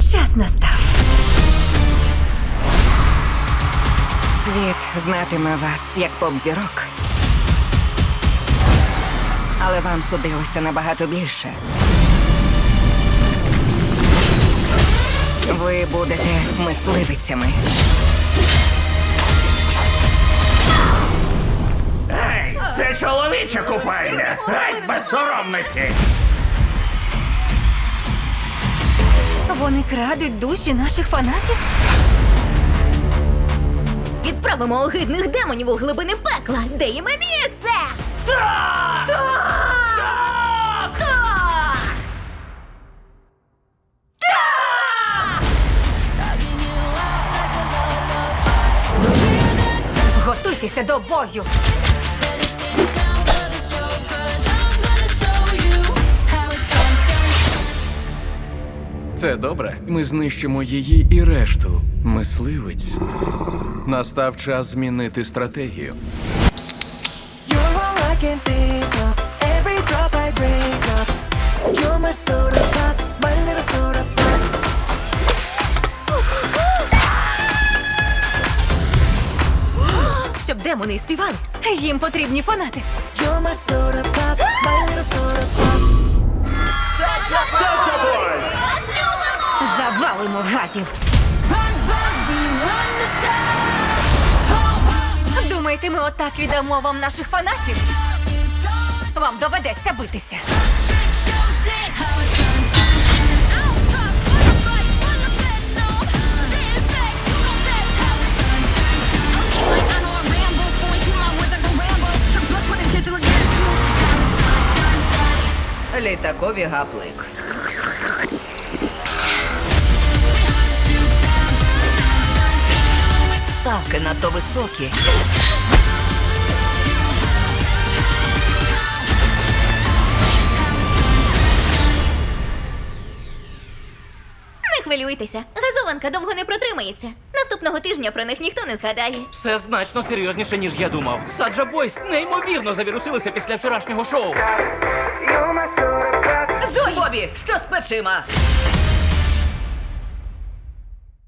Час настав. Світ знатиме вас як поп-зірок. Але вам судилося набагато більше. Ви будете мисливицями. Ей, це чоловіча купальня! Геть безсоромниці! Вони крадуть душі наших фанатів? Відправимо огидних демонів у глибини пекла, де їм і місце! Так! Так! Готуйтеся до бою! Це добре. Ми знищимо її і решту. Мисливець. Настав час змінити стратегію. You're all I can think of. Every drop I drink up. You're my soda pop, my little soda pop. Щоб демони і співали, їм потрібні фанати. You're my soda pop, Завалимо гадів. Думаєте, ми отак віддамо вам наших фанатів? Вам доведеться битися. Літакові гаплик. Ставки надто високі. Не хвилюйтеся, газованка довго не протримається. Наступного тижня про них ніхто не згадає. Все значно серйозніше, ніж я думав. Саджа Бойс неймовірно завірусилися після вчорашнього шоу. Здой! Бобі, що з плечима?